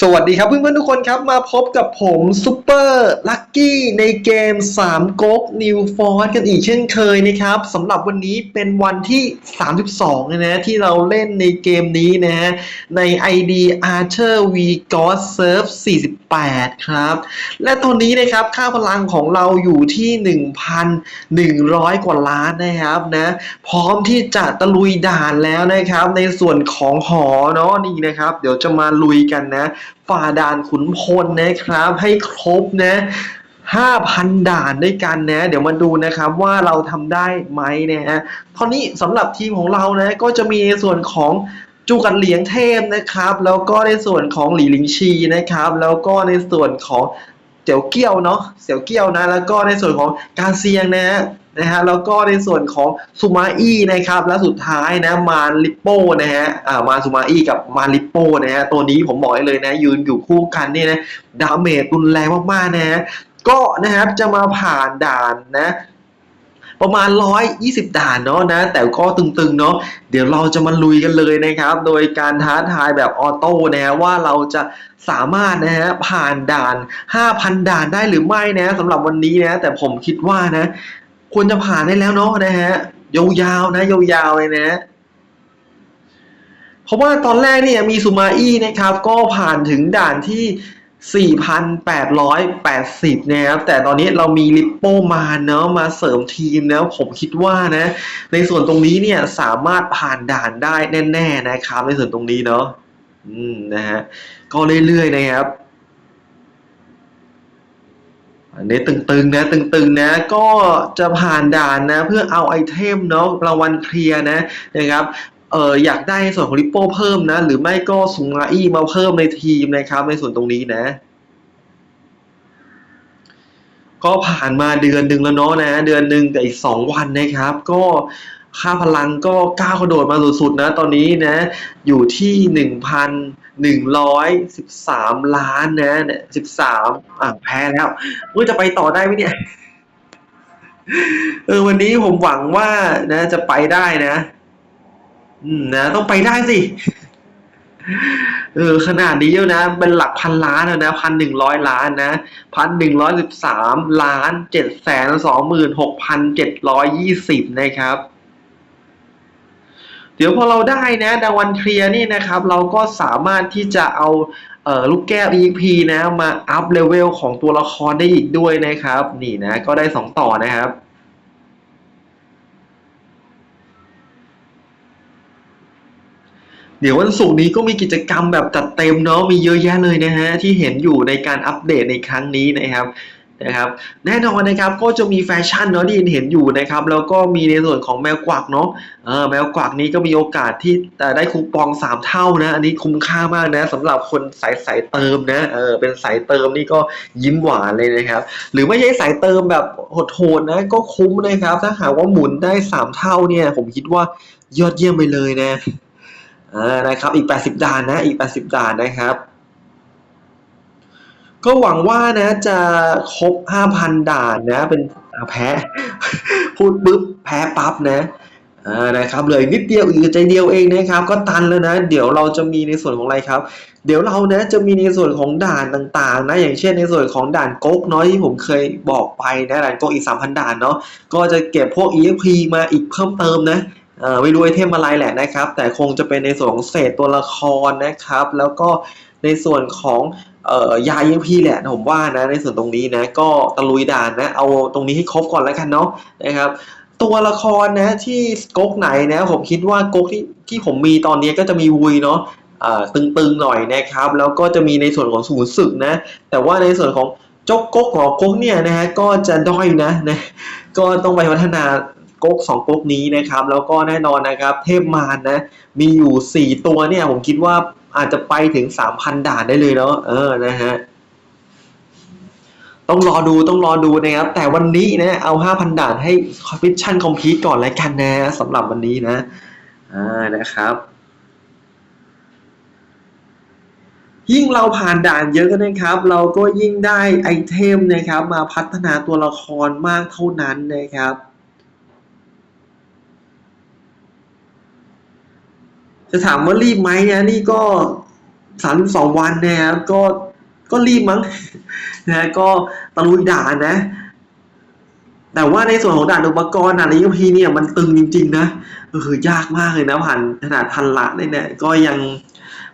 สวัสดีครับเพื่อนๆทุกคนครับ มาพบกับผมซูเปอร์ลักกี้ในเกม 3ก๊กนิวฟอร์กันอีกเช่นเคยนะครับสำหรับวันนี้เป็นวันที่ 32นะนะที่เราเล่นในเกมนี้นะฮะใน ID Archer V God Serve 48 ครับ และตอนนี้นะครับค่าพลังของเราอยู่ที่ 1,100 กว่าล้านนะครับนะพร้อมที่จะตะลุยด่านแล้วนะครับ ในส่วนของหอเนาะนี่นะครับ เดี๋ยวจะมาลุยกันนะฝ่าด่านขุนพลนะครับ ให้ครบนะ5,000ด่านด้วยกันนะ เดี๋ยวมาดูนะครับว่าเราทำได้ไหมนะฮะตอนนี้สำหรับทีมของเรานะก็จะมีในส่วนของจูกัดเหลียงเทพนะครับ แล้วก็ในส่วนของหลีหลิงชีนะครับ แล้วก็ในส่วนของเสี่ยวเกี้ยวเนาะเสี่ยวเกี้ยวนะ แล้วก็ในส่วนของการเซียงนะฮะ นะฮะแล้วก็ในส่วนของซูมาอี้นะครับและสุดท้ายนะมาลิปโป้นะฮะอ่ามาซูมาอี้กับมาลิปโป้นะฮะตัวนี้ผมบอกให้เลยนะยืนอยู่คู่กันเนี่ยนะดาเมจรุนแรงมากๆนะฮะก็นะครับจะมาผ่านด่านนะประมาณ 120 ด่านเนาะนะ แต่ก็ตึงๆเนาะเดี๋ยวเราจะมาลุยกันเลยนะครับ โดยการท้าทายแบบออโต้นะว่าเราจะสามารถนะฮะผ่านด่าน 5,000 ด่านได้หรือไม่นะสำหรับวันนี้นะ แต่ผมคิดว่านะ ควรจะผ่านได้แล้วเนาะนะฮะยาวๆนะยาวๆเลยนะ เพราะว่าตอนแรกเนี่ยมีซูมาอี้นะครับ ก็ผ่านถึงด่านที่ 4,880 นะครับ แต่ตอนนี้เรามีลิปโปมาเนาะมาเสริมทีมแล้วผมคิดว่านะ ในส่วนตรงนี้เนี่ยสามารถผ่านด่านได้แน่ ๆ นะครับ ในส่วนตรงนี้เนาะอืมนะฮะก็เรื่อยๆนะครับ อันนี้ตึงๆนะตึงๆนะก็จะผ่านด่านนะเพื่อเอาไอเทมเนาะรางวัลเคลียร์นะนะครับเอออยากได้ในส่วนของริปโป้เพิ่มนะ หรือไม่ก็ซุงาอี้มาเพิ่มในทีมนะครับ ในส่วนตรงนี้นะ ก็ผ่านมาเดือนหนึ่งแล้วเนาะนะ เดือนหนึ่งกับอีกสองวันนะครับ ก็ค่าพลังก็ก้าวกระโดดมาสุดๆนะ ตอนนี้นะ อยู่ที่หนึ่งพัน หนึ่งร้อยสิบสามล้านนะเนี่ยสิบสามอะแพ้แล้วมื่อจะไปต่อได้ไหมเนี่ยเออวันนี้ผมหวังว่านะ จะไปได้นะ อืมนะต้องไปได้สิเออขนาดนี้แล้วนะเป็นหลักพันล้านแล้วนะพันหนึ่งร้อยล้านนะพันหนึ่งร้อยสิบสามล้านเจ็ดแสนสองหมื่นหกพันเจ็ดร้อยยี่สิบนะครับ เดี๋ยวพอเราได้นะดาวันเคลียร์นี่นะครับ เราก็สามารถที่จะเอาเอ่อลูกแก้ว EXP นะมาอัพเลเวลของตัวละครได้อีกด้วยนะครับ นี่นะก็ได้สองต่อนะครับเดี๋ยววันศุกร์นี้ก็มีกิจกรรมแบบจัดเต็มเนาะมีเยอะแยะเลยนะฮะที่เห็นอยู่ในการอัปเดตในครั้งนี้นะครับ นะครับแน่นอนนะครับก็จะมีแฟชั่นเนาะที่เห็นอยู่นะครับแล้วก็มีในส่วนของแมวกวักเนาะเออแมวกวักนี้ก็มีโอกาสที่จะได้คูปองสามเท่านะอันนี้คุ้มค่ามากนะสำหรับคนสายสายเติมนะเออเป็นสายเติมนี่ก็ยิ้มหวานเลยนะครับ หรือไม่ใช่สายเติมแบบโหดๆนะก็คุ้มนะครับ ถ้าหากว่าหมุนได้สามเท่าเนี่ยผมคิดว่ายอดเยี่ยมไปเลยนะอ่านะครับอีก 80 ด่านนะอีก 80 ด่านนะครับ ก็หวังว่านะจะครบ 5,000 ด่านนะ เป็นแพ้ พูดปุ๊บแพ้ปั๊บนะนะครับเลืออีกนิดเดียวอีกใจเดียวเองนะครับ ก็ตันแล้วนะ เดี๋ยวเราจะมีในส่วนของอะไรครับ เดี๋ยวเรานะจะมีในส่วนของด่านต่างๆ นะ อย่างเช่นในส่วนของด่านก๊กเนาะที่ผมเคยบอกไปนะด่านก๊กอีก 3,000 ด่านเนาะก็จะเก็บพวก EXP มาอีกเพิ่มเติมนะไม่รู้ไอเทมอะไรแหละนะครับ แต่คงจะเป็นในส่วนของเศษตัวละครนะครับ แล้วก็ในส่วนของ เอ่อยายังพีแหละผมว่านะในส่วนตรงนี้นะก็ตะลุยด่านนะเอาตรงนี้ให้ครบก่อนแล้วกันเนาะนะครับตัวละครนะที่ก๊กไหนนะผมคิดว่าก๊กที่ที่ผมมีตอนนี้ก็จะมีวุยเนาะตึงๆหน่อยนะครับ แล้วก็จะมีในส่วนของศูนย์ศึกนะ แต่ว่าในส่วนของจกก๊กหอก๊กเนี่ยนะฮะก็จะด้อยนะนะก็ต้องไปพัฒนาก๊กสองก๊กนี้นะครับ แล้วก็แน่นอนนะครับ เทพมารนะมีอยู่สี่ตัวเนี่ยผมคิดว่า อาจจะไปถึงสามพันด่านได้เลยเนาะเออนะฮะต้องรอดูต้องรอดูนะครับ แต่วันนี้นะเอาห้าพันด่านให้มิชชั่นคอมพลีทก่อนแล้วกันนะสำหรับวันนี้นะอ่านะครับ ยิ่งเราผ่านด่านเยอะนะครับ เราก็ยิ่งได้ไอเทมนะครับ มาพัฒนาตัวละครมากเท่านั้นนะครับ จะถามว่ารีบไหมนะนี่ก็สามสิบสองวันนะครับก็ก็รีบมั้งนะก็ตะลุยด่านนะ แต่ว่าในส่วนของด่านอุปกรณ์ด่านระยะพีเนี่ยมันตึงจริง ๆ นะเออยากมากเลยนะผ่านขนาดพันละเนี่ยก็ยัง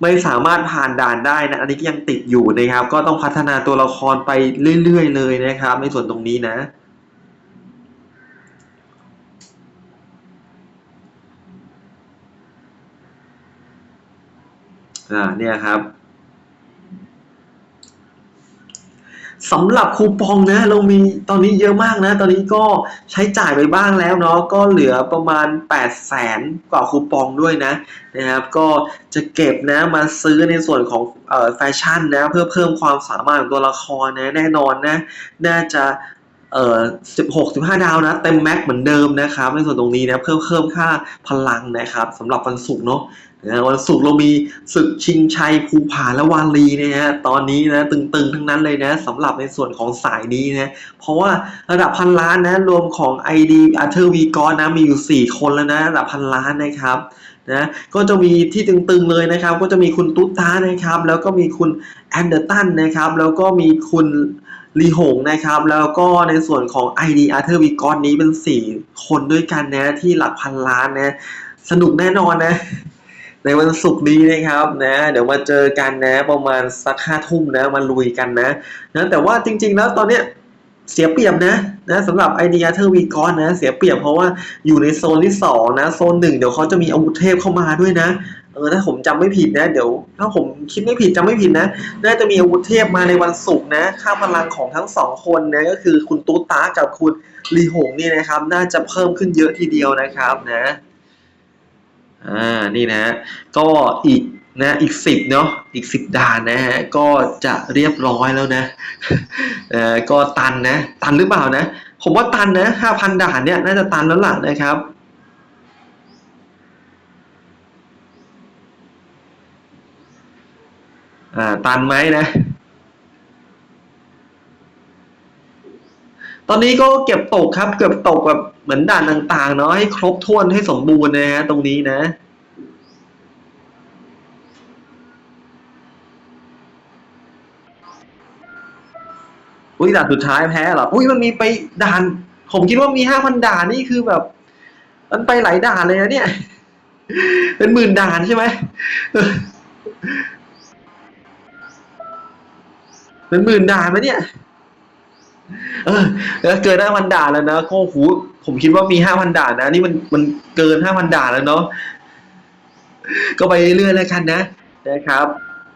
ไม่สามารถผ่านด่านได้นะอันนี้ก็ยังติดอยู่นะครับ ก็ต้องพัฒนาตัวละครไปเรื่อย ๆ เลยนะครับ ในส่วนตรงนี้นะ อ่าเนี่ยครับสำหรับคูปองนะ เรามีตอนนี้เยอะมากนะ ตอนนี้ก็ใช้จ่ายไปบ้างแล้วเนาะก็เหลือประมาณ 8 0 0แสนกว่าคูปองด้วยนะนะครับ ก็จะเก็บนะมาซื้อในส่วนของแฟชั่นนะ เพื่อเพิ่มความสามารถของตัวละครนะแน่นอนนะ น่าจะ เอ่อ16 15ดาวนะ เต็มแม็กเหมือนเดิมนะครับ ในส่วนตรงนี้นะเพิ่มเพิ่มค่าพลังนะครับสำหรับวันศุกร์เนาะวันศุกร์เรามีศึกชิงชัยภูผาและวาลีนะฮะตอนนี้นะตึงๆทั้งนั้นเลยนะสำหรับในส่วนของสายนี้นะเพราะว่าระดับพันล้านนะรวมของ ID อาร์เธอร์วีกอนนะมีอยู่ 4 คนแล้วนะระดับพันล้านนะครับนะก็จะมีที่ตึงๆเลยนะครับ ก็จะมีคุณตุ๊ตตานะครับ แล้วก็มีคุณแอนเดอร์ตันนะครับ แล้วก็มีคุณ ลีหงนะครับ แล้วก็ในส่วนของ ID อาร์เธอร์วีกอนนี้เป็น 4 คนด้วยกันนะที่หลักพันล้านนะ สนุกแน่นอนนะ ในวันศุกร์นี้นะครับนะ เดี๋ยวมาเจอกันนะประมาณสักห้าทุ่มนะมาลุยกันนะนะแต่ว่าจริง ๆ แล้วตอนเนี้ย เสียเปรียบนะนะสำหรับไอเดียเทอร์วีกอนนะเสียเปรียบเพราะว่าอยู่ในโซนที่สองนะโซนหนึ่งเดี๋ยวเขาจะมีอาวุธเทพเข้ามาด้วยนะเออถ้าผมจำไม่ผิดนะเดี๋ยว ถ้าผมคิดไม่ผิดจำไม่ผิดนะน่าจะมีอาวุธเทพมาในวันศุกร์นะค่าพลังของทั้งสองคนนะก็คือคุณตูตากับคุณลีหงนี่นะครับ น่าจะเพิ่มขึ้นเยอะทีเดียวนะครับนะอ่านี่นะ ก็อีก นะอีกสิบเนาะอีกสิบด่านนะฮะก็จะเรียบร้อยแล้วนะเออก็ตันนะตันหรือเปล่านะ ผมว่าตันนะห้าพันด่านเนี่ยน่าจะตันแล้วล่ะนะครับอ่าตันไหมนะ ตอนนี้ก็เก็บตกครับ เก็บตกแบบเหมือนด่านต่างๆเนาะให้ครบถ้วนให้สมบูรณ์นะฮะตรงนี้นะ อุ้ยด่านสุดท้ายแพ้เหรออุ้ยมันมีไปด่าน ผมคิดว่ามีห้าพันด่านนี่คือแบบ มันไปหลายด่านเลยนะเนี่ย เป็นหมื่นด่านใช่ไหมเป็นหมื่นด่านไหมเนี่ย เออแล้วเกินห้าพันด่านแล้วนะก็หูผมคิดว่ามีห้าพันด่านนะนี่มันมันเกินห้าพันด่านแล้วเนาะก็ไปเรื่อยๆแล้วกันนะนะครับ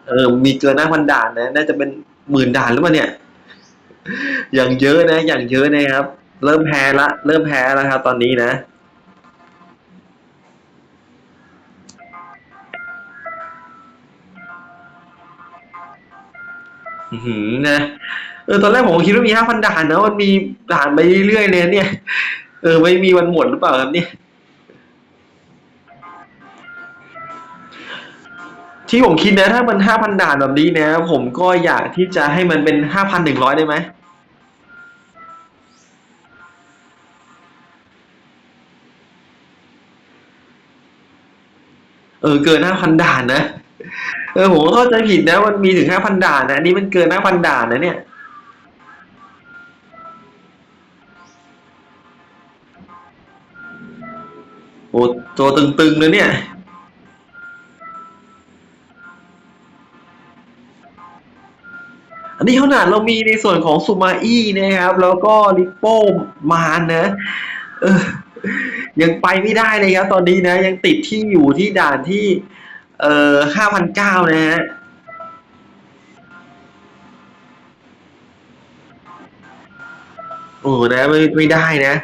เออมีเกินห้าพันด่านนะน่าจะเป็นหมื่นด่านหรือเปล่าเนี่ย อย่างเยอะนะ อย่างเยอะนะครับ เริ่มแพ้ละ เริ่มแพ้แล้วครับ ตอนนี้นะหือนะเออตอนแรกผมคิดว่ามีห้าพันด่านนะมันมีด่านไปเรื่อยๆเลยเนี่ย เออไม่มีวันหมดหรือเปล่าครับเนี่ย ที่ผมคิดนะ ถ้ามันห้าพันด่านแบบนี้นะ ผมก็อยากที่จะให้มันเป็นห้าพันหนึ่งร้อยได้ไหมเออเกินห้าพันด่านนะเออผมก็เข้าใจผิดนะ มันมีถึงห้าพันด่านนะอันนี้มันเกินห้าพันด่านนะเนี่ยโอ้ตัวตึงๆเลยเนี่ย อันนี้ขนาดเรามีในส่วนของซูมาอี้นะครับ แล้วก็ลิปโป้มานนะเออยังไปไม่ได้เลยครับ ตอนนี้นะ ยังติดที่อยู่ที่ด่านที่ เอ่อห้าพันเก้านะฮะโอ้นะไม่ไม่ได้นะ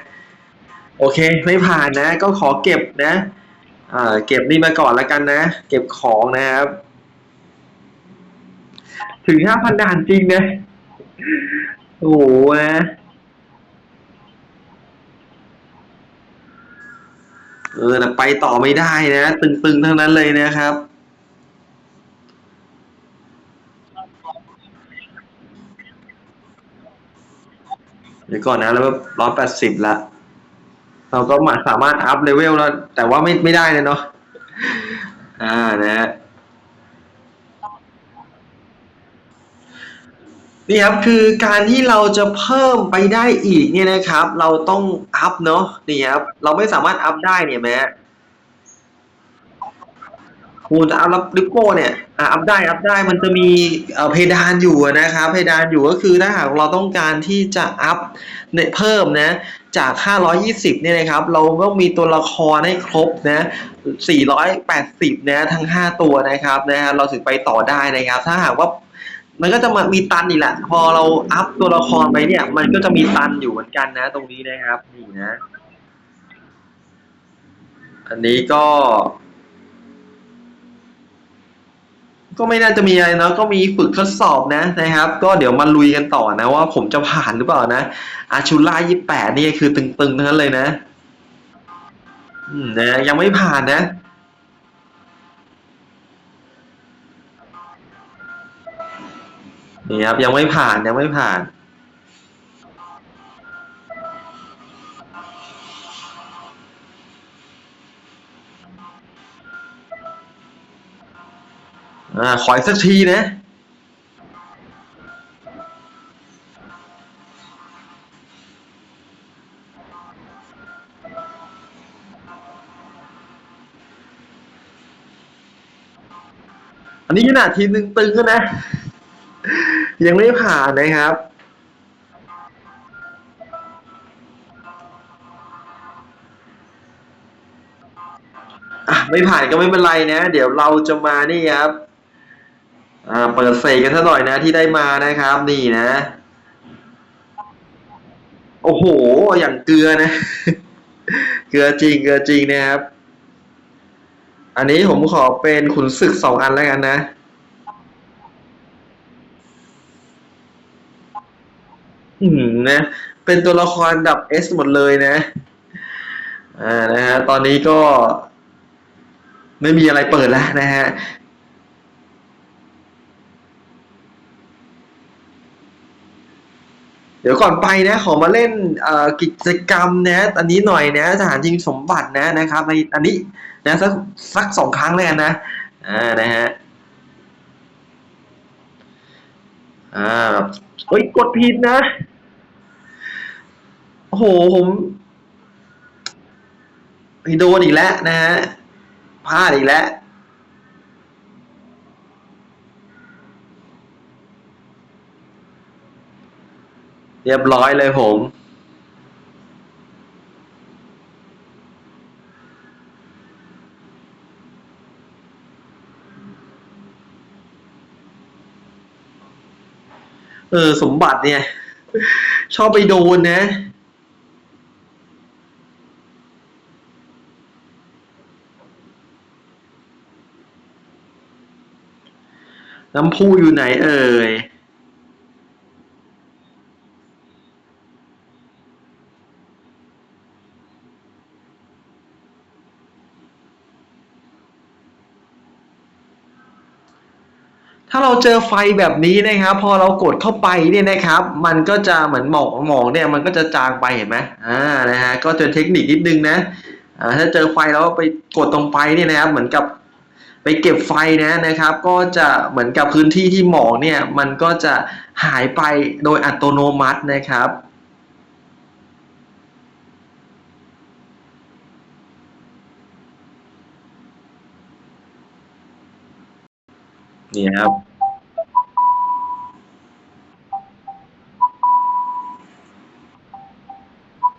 โอเค ไม่ผ่านนะ ก็ขอเก็บนะ อ่า เก็บนี่มาก่อนแล้วกันนะ เก็บของนะครับ ถึงห้าพันด่านจริงนะ โอ้โหนะเออแต่ไปต่อไม่ได้นะ ตึงๆทั้งนั้นเลยนะครับ เดี๋ยวก่อนนะแล้วร้อยแปดสิบละ เราก็มาสามารถอัพเลเวลแล้ว แต่ว่าไม่ไม่ได้เลยเนาะอ่านะฮะ นี่ครับคือการที่เราจะเพิ่มไปได้อีกเนี่ยนะครับ เราต้องอัพเนาะนี่ครับเราไม่สามารถอัพได้เนี่ยแม้คูณจะอัพแล้วลิปโก้เนี่ยอัพได้อัพได้มันจะมีเอ่อเพดานอยู่นะครับเพดานอยู่ก็คือถ้าหากเราต้องการที่จะอัพเนี่ยเพิ่มนะจาก 520 เนี่ยนะครับ เราต้องมีตัวละครให้ครบนะ 480 นะทั้ง 5 ตัวนะครับนะฮะเราถึงไปต่อได้นะครับ ถ้าหากว่า มันก็จะมามีตันอีกแหละ พอเราอัพตัวละครไปเนี่ย มันก็จะมีตันอยู่เหมือนกันนะ ตรงนี้นะครับนี่นะ อันนี้ก็ ก็ไม่น่าจะมีอะไรเนาะก็มีฝึกทดสอบนะนะครับ ก็เดี๋ยวมาลุยกันต่อนะว่าผมจะผ่านหรือเปล่านะ อาชูล่ายี่แปดนี่คือตึงๆทั้งนั้นเลยนะ อืมนะยังไม่ผ่านนะ นี่ครับ ยังไม่ผ่านยังไม่ผ่าน อ่า ขออีกสักทีนะอันนี้ขนาดทีมหนึ่งตึงแล้วนะ ยังไม่ผ่านนะครับ ไม่ผ่านก็ไม่เป็นไรนะ เดี๋ยวเราจะมานี่ครับเปิดเสกกันซะหน่อยนะที่ได้มานะครับ นี่นะ โอ้โห อย่างเกลือนะ เกลือจริงเกลือจริงนะครับ อันนี้ผมขอเป็นขุนศึกสองอันแล้วกันนะ อืมนะ เป็นตัวละครดับเอสหมดเลยนะ อ่านะฮะตอนนี้ก็ ไม่มีอะไรเปิดแล้วนะฮะเดี๋ยวก่อนไปนะขอมาเล่นกิจกรรมนะอันนี้หน่อยนะทหารจริงสมบัตินะนะครับในอันนี้นะสักสักสองครั้งเลยนะอ่านะฮะ อ่าเฮ้ยกดผิดนะโอ้โหผมโดนอีกแล้วนะฮะพลาดอีกแล้วเรียบร้อยเลยผม เออ สมบัติเนี่ย ชอบไปโดนนะ น้ำพูอยู่ไหนเอ่ย เราเจอไฟแบบนี้นะครับ พอเรากดเข้าไปเนี่ยนะครับ มันก็จะเหมือนหมอกหมอกเนี่ยมันก็จะจางไปเห็นไหมอ่านะฮะก็เจอเทคนิคนิดนึงนะอ่าถ้าเจอไฟแล้วไปกดตรงไปเนี่ยนะครับ เหมือนกับไปเก็บไฟนะนะครับ ก็จะเหมือนกับพื้นที่ที่หมอกเนี่ย มันก็จะหายไปโดยอัตโนมัตินะครับนี่ครับ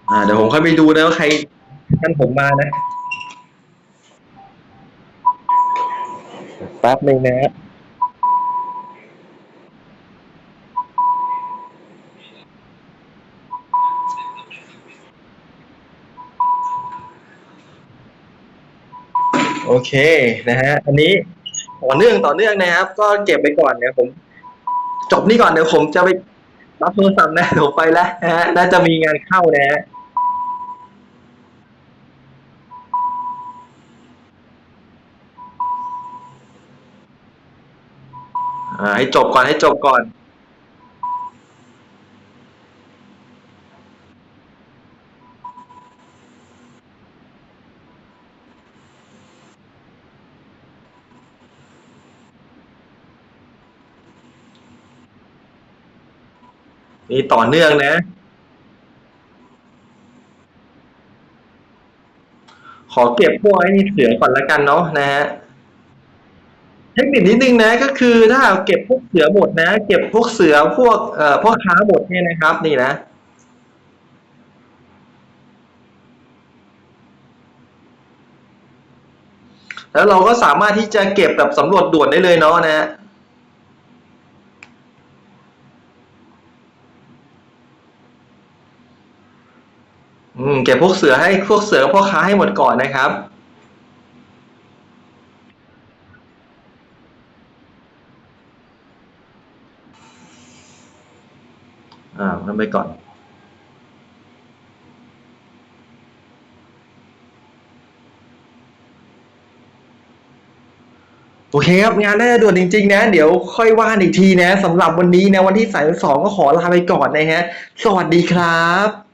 อ่าเดี๋ยวผมค่อยไปดูนะว่าใครท่านผมมานะ แป๊บหนึ่งนะฮะโอเคนะฮะอันนี้ต่อเนื่องต่อเนื่องนะครับ ก็เก็บไปก่อนเดี๋ยวผม จบนี่ก่อนเดี๋ยวผมจะไปรับโทรศัพท์นะเดี๋ยวไปแล้วนะฮะน่าจะมีงานเข้านะฮะ อ่าให้จบก่อนให้จบก่อนนี่ต่อเนื่องนะ ขอเก็บพวกไอ้เสือก่อนละกันเนาะนะฮะ เทคนิคนิดนึงนะก็คือถ้าเก็บพวกเสือหมดนะ เก็บพวกเสือพวกเอ่อพ่อค้าหมดเนี่ยนะครับ นี่นะ แล้วเราก็สามารถที่จะเก็บแบบสำรวจด่วนได้เลยเนาะนะฮะอืมเก็บพวกเสือให้พวกเสือพ่อค้าให้หมดก่อนนะครับ อ่านั่นไปก่อนโอเคครับงานน่าจะด่วนจริงๆ นะ เดี๋ยวค่อยว่านอีกทีนะสำหรับวันนี้นะวันที่สายสองก็ขอลาไปก่อนนะฮะ สวัสดีครับ